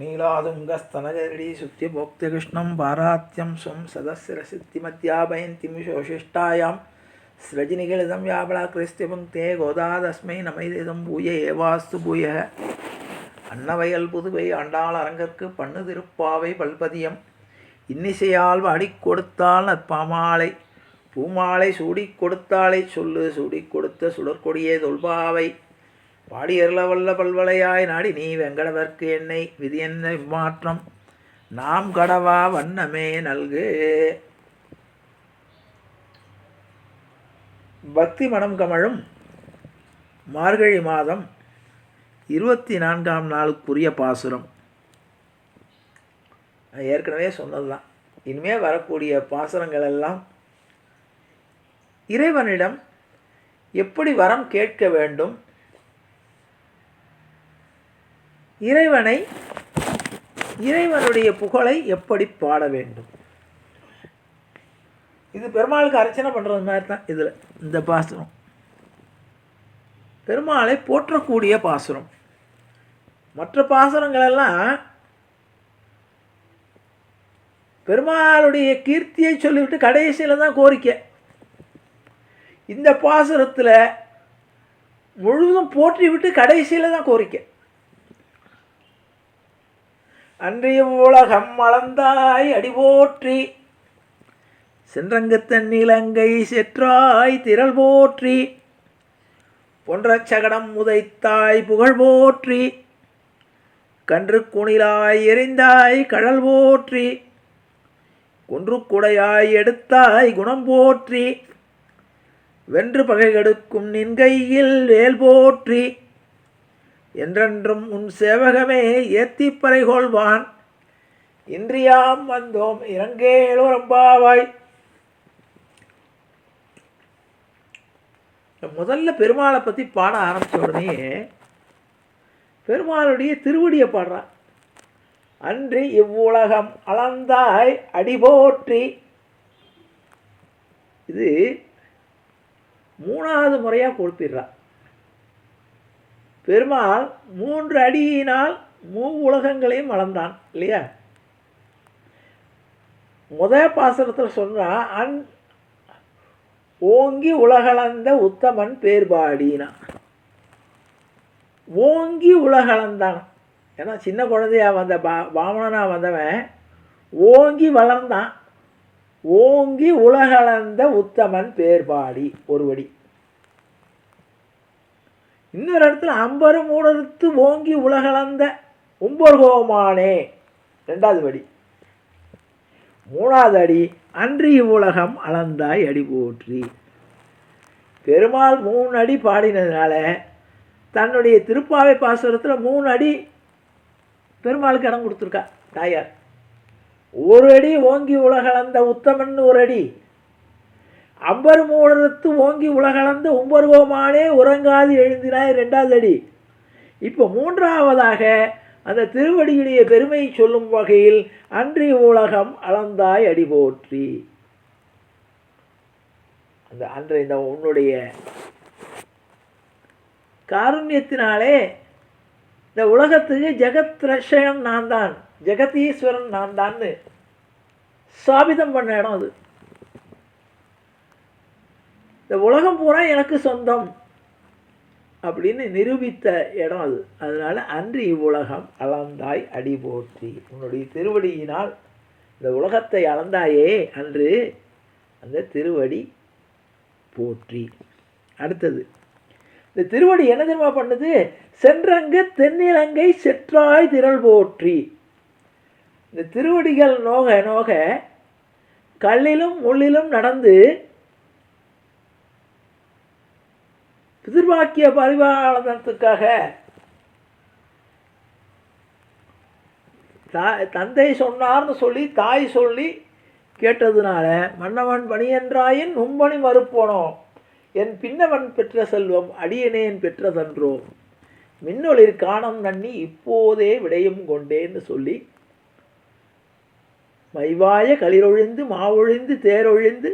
நீலாதுங்கस्तनजरडी सुत्यभोक्त्यकृष्णं पारात्यं स्वं सदस्यरसिद्धिमध्यापयन्तीं शोषिष्ठायां स्रजिनिगिलिदं व्यापलाकृस्त्यपङ्क्ते गोदा तस्मै नमैदिदं பூய ஏவாஸ்து பூய. அன்னவயல் புதுவை ஆண்டாள் அரங்கற்கு பண்ணு திருப்பாவை பல்பதியம். இன்னிசையால் வாடி கொடுத்தால் நற்பாமாலை. பூமாலை சூடி கொடுத்தாலை சொல்லு சூடி கொடுத்த சுடற்கொடியே தொல்பாவை. பாடியருள வல்ல பல்வளையாய் நாடி நீ வெங்கடவர்க்கு என்னை விதி என்ன மாற்றம்? நாம் கடவா வண்ணமே நல்கு. பக்தி மனம் கமழும் மார்கழி மாதம் இருபத்தி நான்காம் நாளுக்குரிய பாசுரம். நான் ஏற்கனவே சொன்னது தான் இனிமேல் வரக்கூடிய பாசுரங்கள் எல்லாம் இறைவனிடம் எப்படி வரம் கேட்க வேண்டும் இறைவனை இறைவனுடைய புகழை எப்படி பாட வேண்டும்? இது பெருமாளுக்கு அர்ச்சனை பண்ணுறது மாதிரி தான் இதில் இந்த பாசுரம். பெருமாளை போற்றக்கூடிய பாசுரம். மற்ற பாசுரங்களெல்லாம் பெருமாளுடைய கீர்த்தியை சொல்லிவிட்டு கடைசியில் தான் கோரிக்கை. இந்த பாசுரத்தில் முழுதும் போற்றி விட்டு கடைசியில் தான் கோரிக்கை. அன்றிய உலகம் மலர்ந்தாய் அடிபோற்றி சென்றங்கத்தன் இலங்கை செற்றாய் திரள் போற்றி. பொன்ற சகடம் உதைத்தாய் புகழ் போற்றி. கன்று குணிலாய் எரிந்தாய் கடல் போற்றி. குன்று குடையாய் எடுத்தாய் குணம் போற்றி. வென்று பகை கெடுக்கும் நின் கையில் வேல் போற்றி. என்றென்றும் உன் சேவகமே ஏத்திப்பறை கொள்வான் இன்றியாம் வந்தோம் இறங்கேளுரம்பாவாய் முதல்ல பெருமாளை பற்றி பாட ஆரம்பித்த உடனே பெருமாளுடைய திருவடியை பாடுறான். அன்று இவ்வுலகம் அளந்தாய் அடிபோற்றி இது மூணாவது முறையாக கொடுப்பிடுறான். பெருமாள் மூன்று அடியினால் மூ உலகங்களையும் வளர்ந்தான் இல்லையா? முத பாசனத்தில் சொன்னால் அன் ஓங்கி உலகளந்த உத்தமன் பேர்பாடினா. ஓங்கி உலகளந்தான். ஏன்னா சின்ன குழந்தையா வந்த பா பாமணனாக வந்தவன் ஓங்கி வளர்ந்தான். ஓங்கி உலகளந்த உத்தமன் பேர்பாடி ஒருவடி. இன்னொரு இடத்துல அம்பரு மூடறுத்து ஓங்கி உலகளந்த உம்பர்கோமானே ரெண்டாவது படி மூணாவது அடி அன்றி உலகம் அளந்தாய் அடி போற்றி. பெருமாள் மூணு அடி பாடினதுனால தன்னுடைய திருப்பாவை பாசுரத்தில் மூணு அடி பெருமாளுக்கு இடம் கொடுத்துருக்கா தாயார். ஒரு அடி ஓங்கி உலகளந்த உத்தமன் ஒரு அடி அம்பர் மூடத்து ஓங்கி உலகளந்து உம்பருவமானே உறங்காது எழுந்தினாய் ரெண்டாவது அடி. இப்போ மூன்றாவதாக அந்த திருவடியுடைய பெருமையை சொல்லும் வகையில் அன்றி உலகம் அளந்தாய் அடி போற்றி. அந்த அன்று இந்த உன்னுடைய காருண்யத்தினாலே இந்த உலகத்துக்கு ஜெகத்ரஷயன் நான் தான் ஜெகதீஸ்வரன் நான் தான்னு ஸ்தாபிதம் பண்ண இடம் அது. இந்த உலகம் பூரா எனக்கு சொந்தம் அப்படின்னு நிரூபித்த இடம் அது. அதனால் அன்று இவ்வுலகம் அளந்தாய் அடி போற்றி. உன்னுடைய திருவடியினால் இந்த உலகத்தை அளந்தாயே அன்று அந்த திருவடி போற்றி. அடுத்தது இந்த திருவடி என்ன தெரியுமா பண்ணுது? சென்றங்க தென்னிலங்கை செற்றாய் திரள் போற்றி. இந்த திருவடிகள் நோக நோக கல்லிலும் முள்ளிலும் நடந்து பிதிர்வாக்கிய பரிபாலனத்துக்காக தாய் தந்தை சொன்னார்னு சொல்லி தாய் சொல்லி கேட்டதுனால மன்னவன் பணியன்றாயின் நும்பணி மறுப்போனோ? என் பின்னவன் பெற்ற செல்வம் அடியனேன் பெற்றதன்றோ? மின்னொளிர் காணம் நன்னி இப்போதே விடையும் கொண்டேன்னு சொல்லி மைவாய களிரொழிந்து மாவொழிந்து தேரொழிந்து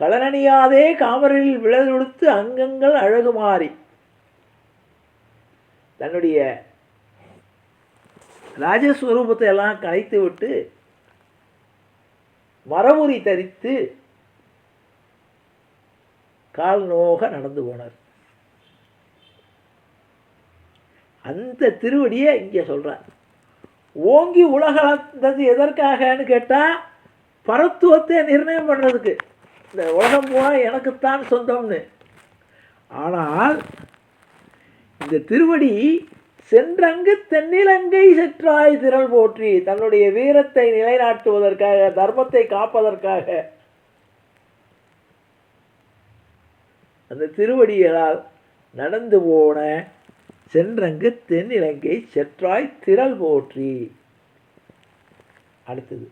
களனணியாதே காமரில் விழலொடுத்து அங்கங்கள் அழகு மாறி தன்னுடைய ராஜஸ்வரூபத்தை எல்லாம் கலைத்து விட்டு மரமுறி தரித்து கால் நோக நடந்து போனார். அந்த திருவடியை இங்கே சொல்கிறார் ஓங்கி உலகளந்தது எதற்காகன்னு கேட்டால் பரத்துவத்தை நிர்ணயம் பண்ணுறதுக்கு இந்த உலகம் பூரா எனக்குத்தான் சொந்தம்னு. ஆனால் இந்த திருவடி சென்றங்கு தென்னிலங்கை செற்றாய் திரள் போற்றி தன்னுடைய வீரத்தை நிலைநாட்டுவதற்காக தர்மத்தை காப்பதற்காக. அந்த திருவடிகளால் நடந்து போன சென்றங்கு தென்னிலங்கை செற்றாய் திரள் போற்றி. அடுத்தது.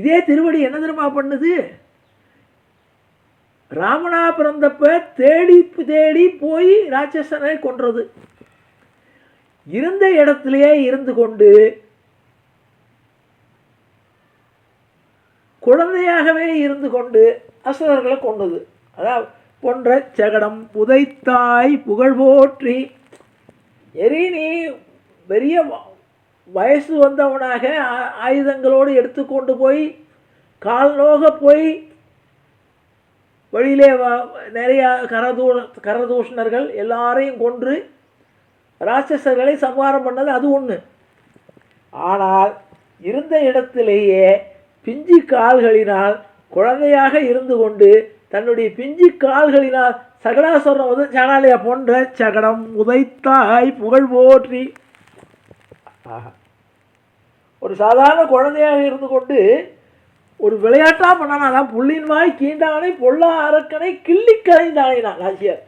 இதே திருவடி என்ன தெரியுமா பண்ணுது? ராமனா பிறந்தப்ப தேடி தேடி போய் ராட்சசனை கொன்றது. இருந்த இடத்திலேயே இருந்து கொண்டு குழந்தையாகவே இருந்து கொண்டு அசுரர்களை கொண்டது அதாவது கொன்ற சகடம் புதைத்தாய் புகழ் போற்றி. எரி நீ பெரிய வயசு வந்தவனாக ஆ- ஆயுதங்களோடு எடுத்துக்கொண்டு போய் கால்நோக போய் வழியிலே நிறையா கரதூ கரதூஷணர்கள் எல்லாரையும் கொன்று ராட்சசர்களை சம்ஹாரம் பண்ணது அது ஒன்று ஆனால் இருந்த இடத்திலேயே பிஞ்சு கால்களினால் குழந்தையாக இருந்து கொண்டு தன்னுடைய பிஞ்சு கால்களினால் சகடாசுரம் உத சகடாலயா போன்ற சகடம் உதைத்தாய் புகழ் போற்றி. ஒரு சாதாரண குழந்தையாக இருந்து கொண்டு ஒரு விளையாட்டாக பண்ணானா தான் புள்ளின் வாய் கீண்டானை பொல்லா அரக்கனை கிள்ளி கலைந்தானேனா ராசியார்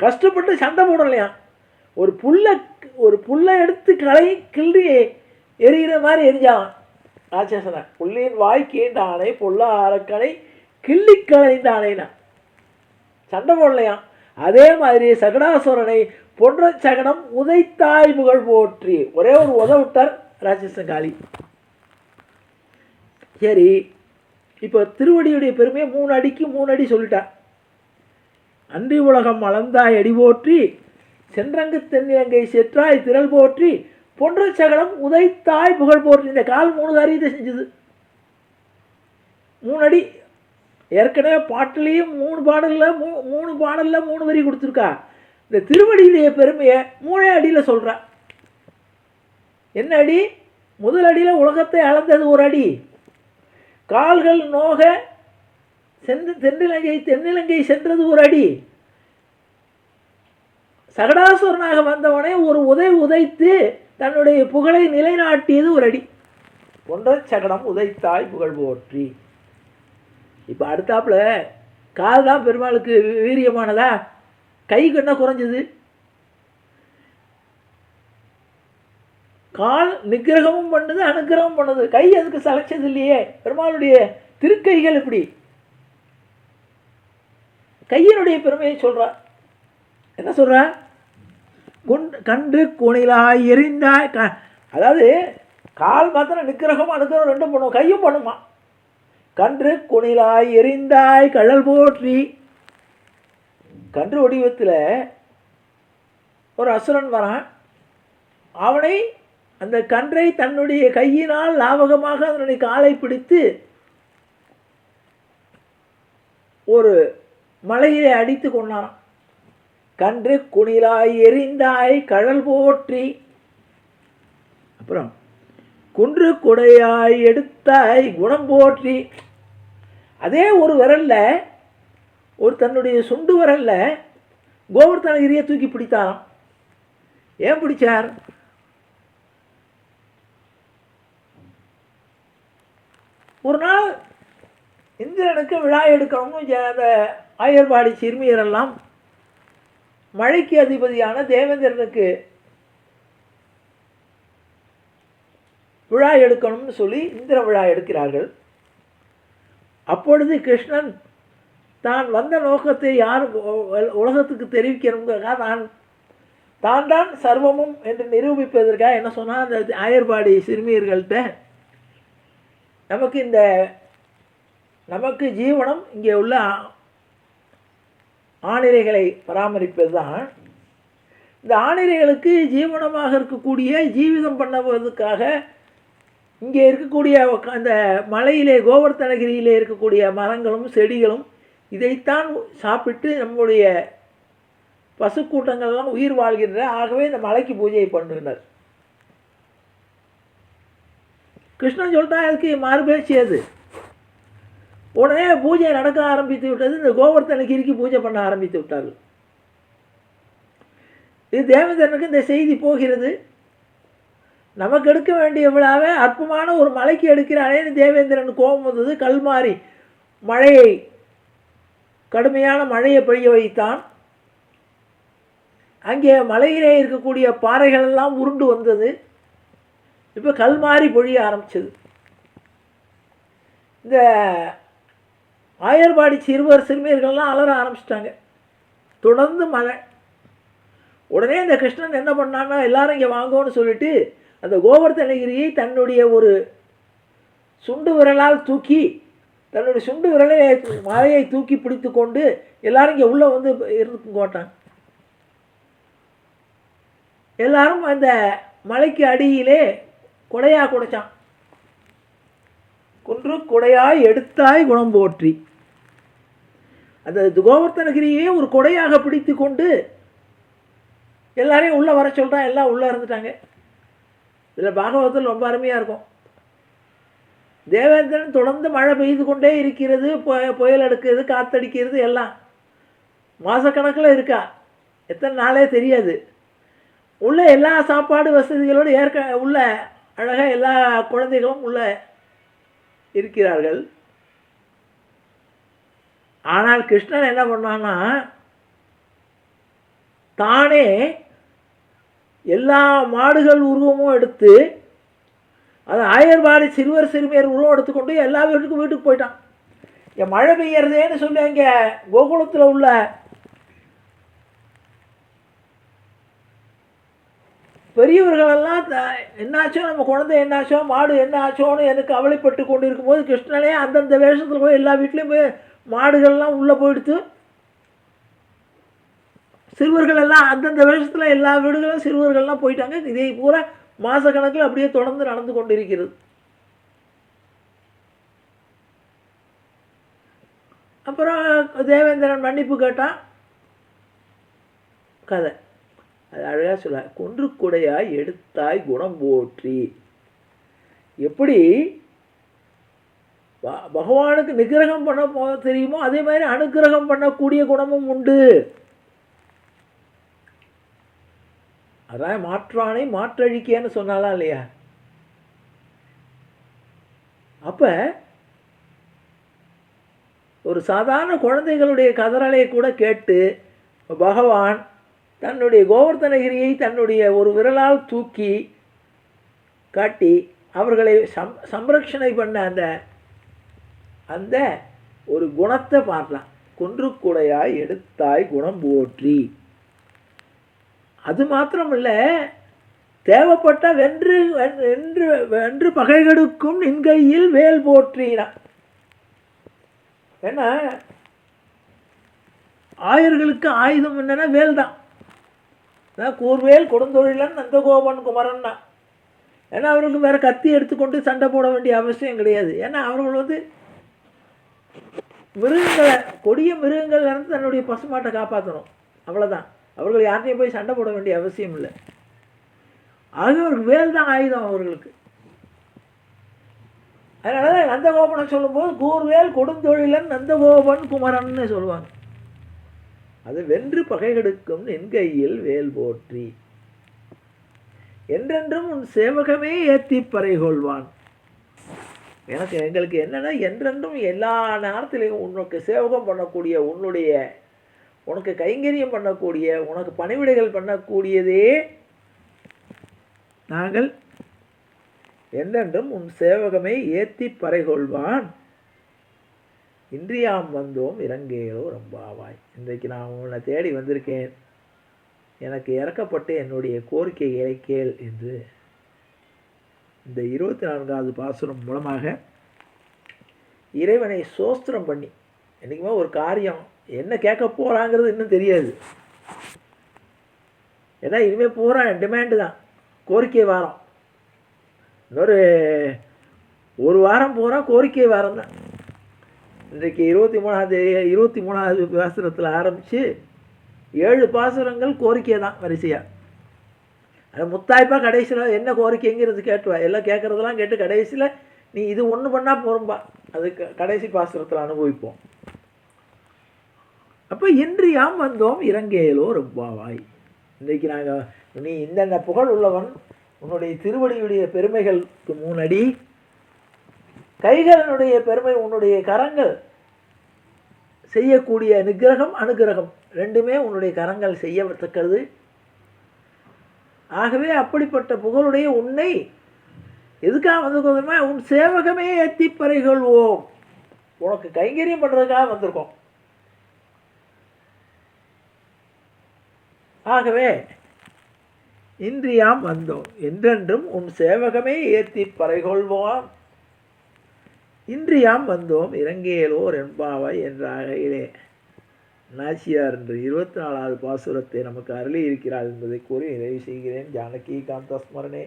கஷ்டப்பட்டு சண்டை போடலையா ஒரு புல்லை ஒரு புல்லை எடுத்து களை கிள்ளி எரிகிற மாதிரி எரிஞ்சான் ராட்சசனை புள்ளியின் வாய் கீண்டானை பொல்லா அரக்கனை கிள்ளி கலைந்தானேனா சண்டை போடலையாம் அதே மாதிரி சகடாசுரனை பொன்ற சகடம் உதைத்தாய் புகழ் போற்றி. ஒரே ஒரு உதவிட்டார் ராட்சசன் காளி. சரி இப்போ திருவடியுடைய பெருமையை மூணு அடிக்கு மூணு அடி சொல்லிட்டார் அன்றி உலகம் அளந்தாய் அடி போற்றி சென்றங்கு தென்னிலங்கை செற்றாய் திரள் போற்றி பொன்ற சகடம் உதைத்தாய் புகழ் போற்றி. இந்த கால் மூணு காரியத்தை செஞ்சது. மூணு அடி. ஏற்கனவே பாட்டிலையும் மூணு பாடலில் மூ மூணு பாடலில் மூணு வரி கொடுத்துருக்கா. இந்த திருவடியுடைய பெருமையை மூணே அடியில் சொல்கிறா என்ன அடி? முதல் அடியில் உலகத்தை அளந்தது ஒரு அடி. கால்கள் நோக சென்று தென்னிலங்கை தென்னிலங்கை சென்றது ஒரு அடி. சகடாசுரனாக வந்தவனை ஒரு உதை உதைத்து தன்னுடைய புகழை நிலைநாட்டியது ஒரு அடி. ஒன்ற சகடம் உதைத்தாய் புகழ் போற்றி. இப்போ அடுத்தாப்புல கால் தான் பெருமாளுக்கு வீரியமானதா? கைக்கு என்ன குறைஞ்சது? கால் நிகிரகமும் பண்ணுது அனுக்கிரகமும் பண்ணுது. கை அதுக்கு சளைச்சது இல்லையே. பெருமாளுடைய திருக்கைகள் இப்படி. கையினுடைய பெருமையை சொல்கிறார் என்ன சொல்கிறார் குண்டு கண்டு குணிலாய் எரிந்தாய். க அதாவது கால் மாத்திரம் நிக்கிரகம் அனுக்கிரகம் ரெண்டும் பண்ணும். கையும் பண்ணுமா? கன்று குணிலாய் எரிந்தாய் கழல் போற்றி. கன்று வடிவத்தில் ஒரு அசுரன் வரான். அவனை அந்த கன்றை தன்னுடைய கையினால் லாவகமாக அதனுடைய காலை பிடித்து ஒரு மலையிலே அடித்து கொண்டான் கன்று குணிலாய் எரிந்தாய் கழல் போற்றி. அப்புறம் குன்று குடையாய் எடுத்தாய் குணம் போற்றி. அதே ஒரு விரல்ல ஒரு தன்னுடைய சுண்டு விரல்ல கோவர்த்தனகிரியை தூக்கி பிடித்தாராம். ஏன் பிடிச்சார்? ஒரு நாள் இந்திரனுக்கு விழா எடுக்கணும்னு அந்த ஆயர்பாடி சிறுமியரெல்லாம் மழைக்கு அதிபதியான தேவேந்திரனுக்கு விழா எடுக்கணும்னு சொல்லி இந்திர விழா எடுக்கிறார்கள். அப்பொழுது கிருஷ்ணன் தான் வந்த நோக்கத்தை யாரும் உலகத்துக்கு தெரிவிக்கணுங்கிறதுக்காக தான் தான் தான் சர்வமும் என்று நிரூபிப்பதற்காக என்ன சொன்னால் அந்த ஆயர்பாடி சிறுமியர்கள்ட்ட நமக்கு இந்த நமக்கு ஜீவனம் இங்கே உள்ள ஆணிரைகளை பராமரிப்பது தான். இந்த ஆணிரைகளுக்கு ஜீவனமாக இருக்கக்கூடிய ஜீவிதம் பண்ணுவதற்காக இங்கே இருக்கக்கூடிய அந்த மலையிலே கோவர்த்தனகிரியிலே இருக்கக்கூடிய மரங்களும் செடிகளும் இதைத்தான் சாப்பிட்டு நம்முடைய பசுக்கூட்டங்கள்லாம் உயிர் வாழ்கின்ற ஆகவே இந்த மலைக்கு பூஜை பண்ணுகின்றனர். கிருஷ்ணன் சொல்லிட்டா அதுக்கு மறுபேச்சு அது. உடனே பூஜை நடக்க ஆரம்பித்து விட்டது. இந்த கோவர்த்தனகிரிக்கு பூஜை பண்ண ஆரம்பித்து விட்டார்கள். இது தேவேந்திரனுக்கு இந்த செய்தி போகிறது. நமக்கு எடுக்க வேண்டிய விழாவை அற்பமான ஒரு மலைக்கு எடுக்கிறானேன்னு தேவேந்திரன் கோபம் வந்தது. கல்மாரி மழையை கடுமையான மழையை பெய்ய வைத்தான். அங்கே மலையிலே இருக்கக்கூடிய பாறைகள் எல்லாம் உருண்டு வந்தது. இப்போ கல்மாரி பொழிய ஆரம்பிச்சது. இந்த ஆயர்பாடி சிறுவர் சிறுமியர்கள்லாம் அலற ஆரம்பிச்சிட்டாங்க. தொடர்ந்து மழை. உடனே இந்த கிருஷ்ணன் என்ன பண்ணான்னா எல்லாரும் இங்கே வாங்கோன்னு சொல்லிட்டு அந்த கோவர்த்தனகிரியை தன்னுடைய ஒரு சுண்டு விரலால் தூக்கி தன்னுடைய சுண்டு விரலை மலையை தூக்கி பிடித்து கொண்டு எல்லாரும் இங்கே உள்ளே வந்து இருந்து கோட்டாங்க எல்லாரும் அந்த மலைக்கு அடியிலே கொடையா குடைச்சான். குன்று கொடையாய் எடுத்தாய் குணம் போற்றி. அந்த கோவர்த்தனகிரியே ஒரு கொடையாக பிடித்து கொண்டு எல்லாரையும் உள்ளே வர சொல்கிறான் எல்லாம் உள்ளே இருந்துட்டாங்க. இதில் பாகவதத்தில் ரொம்ப அருமையாக இருக்கும். தேவேந்திரன் தொடர்ந்து மழை பெய்து கொண்டே இருக்கிறது புயல் அடுக்கிறது காத்தடிக்கிறது எல்லாம். மாதக்கணக்கில் இருக்கா? எத்தனை நாளே தெரியாது. உள்ள எல்லா சாப்பாடு வசதிகளோடு ஏற்க உள்ள அழகாக எல்லா குழந்தைகளும் உள்ள இருக்கிறார்கள். ஆனால் கிருஷ்ணன் என்ன பண்ணான்னா தானே எல்லா மாடுகள் உருவமும் எடுத்து அது ஆயர்வாடி சிறுவர் சிறுமியர் உருவம் எடுத்துக்கொண்டு எல்லா வீட்டுக்கும் வீட்டுக்கு போயிட்டான். இங்கே மழை பெய்யறதேன்னு சொல்லி அங்கே கோகுலத்தில் உள்ள பெரியவர்களெல்லாம் த- என்னாச்சோ நம்ம குழந்தை என்னாச்சோ மாடு என்ன ஆச்சோன்னு எனக்கு கவலைப்பட்டு கொண்டு இருக்கும்போது கிருஷ்ணனே அந்தந்த வேஷத்தில் போய் எல்லா வீட்லேயும் போய் மாடுகள்லாம் உள்ளே போயிடுத்து சிறுவர்கள் எல்லாம் அந்தந்த வேஷத்தில் எல்லா வீடுகளும் சிறுவர்கள்லாம் போயிட்டாங்க. இதே பூரா மாதக்கணக்கில் அப்படியே தொடர்ந்து நடந்து கொண்டிருக்கிறது. அப்புறம் தேவேந்திரன் மன்னிப்பு கேட்டான். கதை. அது அழகாக சொல்ல குன்றுக்குடையாய் எடுத்தாய் குணம் போற்றி. எப்படி? ப- பகவானுக்கு நிகிரகம் பண்ண போ- தெரியுமோ? அதே மாதிரி அனுக்கிரகம் பண்ணக்கூடிய குணமும் உண்டு. அதான் மாற்றானை மாற்றழிக்கேன்னு சொன்னாலாம் இல்லையா? அப்ப ஒரு சாதாரண குழந்தைகளுடைய கதறலையை கூட கேட்டு பகவான் தன்னுடைய கோவர்த்தனகிரியை தன்னுடைய ஒரு விரலால் தூக்கி காட்டி அவர்களை சம் சம்ரட்சணை பண்ண அந்த அந்த ஒரு குணத்தை பார்க்கலாம் குன்றுக்குடையாய் எடுத்தாய் குணம் போற்றி. அது மாத்திரமல்ல தேவைப்பட்ட வென்று வென்று வென்று பகைகெடுக்கும் நின்கையில் வேல் போற்றினா ஏன்னா ஆயர்களுக்கு ஆயுதம் என்னன்னா வேல் தான் அதான் கூர்வேல் கொடுந்தொழிலன் நந்தகோபன் குமரன்னா. ஏன்னா அவர்களுக்கு வேறு கத்தி எடுத்துக்கொண்டு சண்டை போட வேண்டிய அவசியம் கிடையாது. ஏன்னா அவர்கள் வந்து மிருகங்களை கொடிய மிருகங்கள்லேருந்து தன்னுடைய பசுமாட்டை காப்பாற்றணும் அவ்வளோதான் அவர்கள் யார்கிட்டையும் போய் சண்டை போட வேண்டிய அவசியம் இல்லை. ஆக அவருக்கு வேல் தான் ஆயுதம் அவர்களுக்கு. அதனால தான் நந்தகோபனை சொல்லும்போது கூர்வேல் கொடுந்தொழிலன் நந்தகோபன் குமரன்னு சொல்லுவாங்க. அது வென்று பகைகெடுக்கும் என் கையில் வேல் போற்றி. என்றென்றும் உன் சேவகமே ஏத்தி பறை கொள்வான் எனக்கு எங்களுக்கு என்னென்னா என்றென்றும் எல்லா நேரத்திலையும் உனக்கு சேவகம் பண்ணக்கூடிய உன்னுடைய உனக்கு கைங்கரியம் பண்ணக்கூடிய உனக்கு பணிவிடைகள் பண்ணக்கூடியதே நாங்கள். என்றென்றும் உன் சேவகமே ஏத்தி பறை கொள்வான் இன்றியாம் வந்தோம் இறங்கேலோ ரொம்பாவாய். இன்றைக்கு நான் உன்னை தேடி வந்திருக்கேன். எனக்கு இறக்கப்பட்டு என்னுடைய கோரிக்கைகளை கேள் என்று. இந்த இருபத்தி நான்காவது பாசுரம் மூலமாக இறைவனை சோஸ்திரம் பண்ணி என்றைக்குமே ஒரு காரியம் என்ன கேட்க போகிறாங்கிறது இன்னும் தெரியாது. ஏன்னா இனிமேல் பூரா டிமாண்டு தான் கோரிக்கை வாரம். இன்னொரு ஒரு வாரம் பூரா கோரிக்கை வாரம் தான். இன்றைக்கு இருபத்தி மூணாவது இருபத்தி மூணாவது பாசுரத்தில் ஆரம்பித்து ஏழு பாசுரங்கள் கோரிக்கை தான் வரிசையாக அது முத்தாய்ப்பாக கடைசியில் என்ன கோரிக்கைங்கிறது கேட்டுவா. எல்லாம் கேட்குறதெல்லாம் கேட்டு கடைசியில் நீ இது ஒன்று பண்ணால் போரும்பா. அது க- கடைசி பாசுரத்தில் அனுபவிப்போம். அப்போ இன்று யாம் வந்தோம் இறங்கேலோ ரொம்பவாய் இன்றைக்கு நாங்கள் நீ இந்தந்த புகழ் உள்ளவன் உன்னுடைய திருவடியுடைய பெருமைகளுக்கு மூணடி கைகளினுடைய பெருமை உன்னுடைய கரங்கள் செய்யக்கூடிய நிகிரகம் அனுக்கிரகம் ரெண்டுமே உன்னுடைய கரங்கள் செய்யத்தக்கது ஆகவே அப்படிப்பட்ட புகழுடைய உன்னை எதுக்காக வந்திருக்கோம் உன் சேவகமே எத்தி பறைகொள்வோம். உனக்கு கைங்கரியம் பண்ணுறதுக்காக வந்திருக்கோம். ஆகவே இன்றியாம் வந்தோம். என்றென்றும் உன் சேவகமே ஏற்றி பறைகொள்வோம் இன்று யாம் வந்தோம் இறங்கேலோர் என்பாவை என்ற அகையிலே நாச்சியார் என்று இருபத்தி நாலாவது பாசுரத்தை நமக்கு அருளி இருக்கிறார் என்பதை கூறி நிறைவு செய்கிறேன். ஜானகி காந்த ஸ்மரணே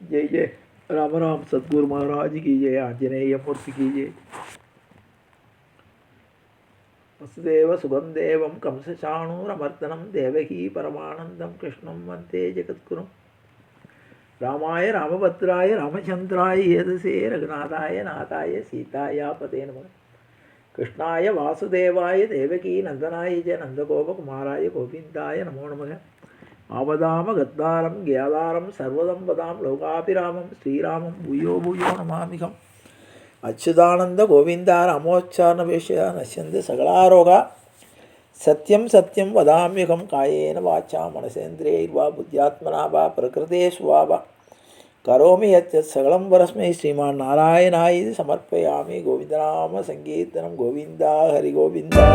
ஜெய். ஜெய் ராமராம் சத்குரு மகாராஜ் கி ஜெய். ஆஞ்சநேய மூர்த்தி கி ஜெய். வசுதேவ சுகந்தேவம் கம்சசாணூரமர்த்தனம் தேவகி பரமானந்தம் கிருஷ்ணம் வந்தே ஜெகத்குரும் ராமாய ராமபத்ராய ராமச்சந்திராய ஏதுசே ரகுநாதாய நாதாய சீதாயா பதே நம. கிருஷ்ணாய வாசுதேவாய தேவகி நந்தனாய ஜ நந்தகோபகுமாராய கோவிந்தாய நமோ நமக. ஆவதாம கத்தாரம் கேதாரம் சர்வதம் வதாம் லோகாபிராமம் ஸ்ரீராமம் பூயோ பூயோ நமாமிகம். அச்சுதானந்த கோவிந்தா ராமோச்சாரண விஷயா நஷ்யந்து சகலாரோகா சத்யம் சத்யம் வதாமியகம் காயேன வாச்சா மனசேந்திரேர்வா புத்தியாத்மனா வா பிரகிருதேஷு வா கரோமி யத் சகலம் வரஸ்மை ஸ்ரீமான் நாராயணாய சமர்ப்பயாமி கோவிந்தநாம சங்கீர்த்தனம் கோவிந்தா ஹரி கோவிந்தா.